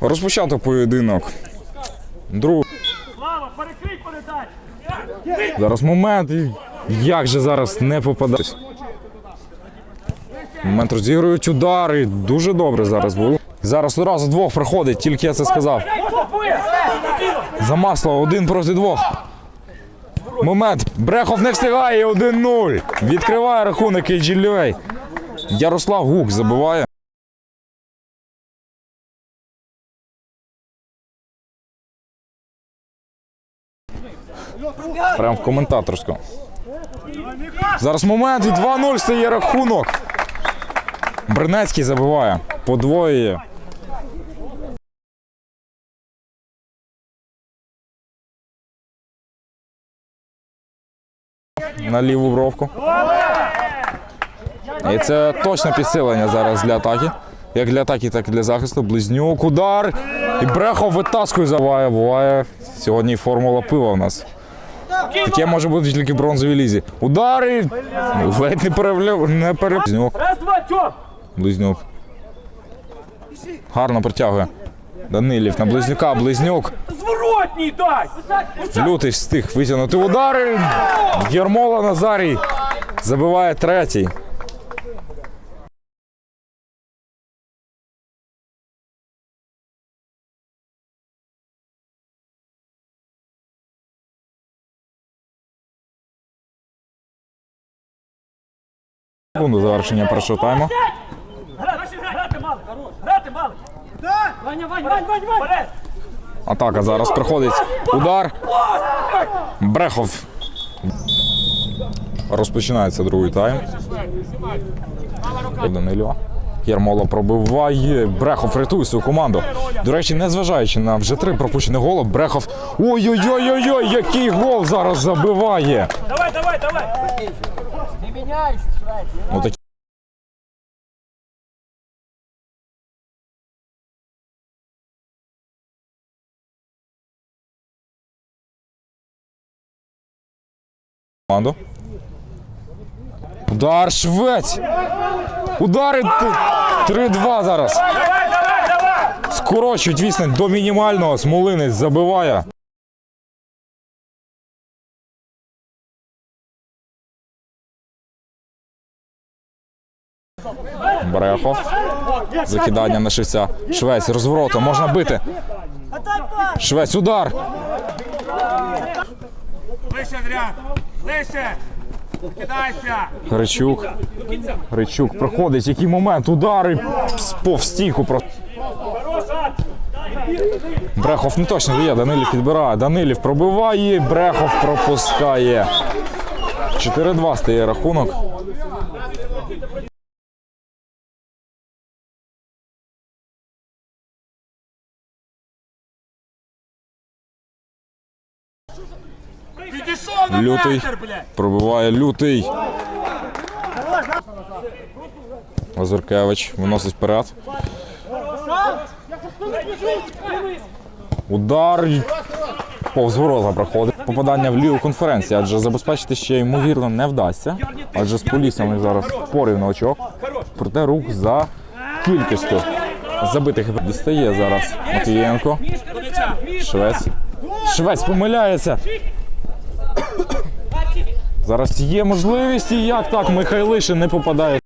Розпочато поєдинок. Друг. Слава, перекрий передачу! Зараз момент. Як же зараз не попадати? Момент розігрують удари. Дуже добре зараз було. Зараз одразу двох проходить, тільки я це сказав. За масло один проти двох. Момент. Брехов не встигає 1-0. Відкриває рахунок Ейджілей. Ярослав Гук забиває. Прям в коментаторську. Зараз момент і 2-0 стає рахунок. Бринецький забиває. Подвоює. На ліву бровку. І це точне підсилення зараз для атаки. Як для атаки, так і для захисту. Близнюк, удар. І Брехов витаскує забиває. Буває. Сьогодні формула пива у нас. Таке може бути тільки в бронзовій лізі. Удари! Ледь не перевляв, не пере... Близнюк, Раз, два, тьоп! близнюк. Гарно притягує. Данилів на близнюка, близнюк. Зворотній дай! Лютий встиг витягнути удари. Єрмола Назарій забиває третій. Секунду завершення першого тайму. Атака зараз приходить. Удар. Брехов. Розпочинається другий тайм. Данило. Єрмола пробиває. Брехов рятує свою команду. До речі, незважаючи на вже три пропущені голи, Брехов. Ой-ой-ой-ой-ой, який гол зараз забиває. Давай, давай, давай! Ну, такі... Команду. Удар швець! Удари т- 3-2 зараз. Скорочують вісник до мінімального. Смолинець забиває. Брехов. Закидання на шивця. Швець розворотом. Можна бити. Швець удар. Ближче, Андріан! Ближче! Кидайся! Гречук. Гречук проходить. Який момент? Удари повз стійку. Брехов не точно дає. Данилів підбирає. Данилів пробиває. Брехов пропускає. 4-2 стає рахунок. Лютий. Пробиває лютий. Лазуркевич виносить вперед. Удар. Повз ворота проходить. Попадання в ліву конференції, адже забезпечити ще ймовірно не вдасться. Адже з полісами зараз порівно очок. Проте рух за кількістю забитих дістає зараз Матвієнко. Швець. Швець помиляється. Зараз є можливість, і як так Михайлишин не попадає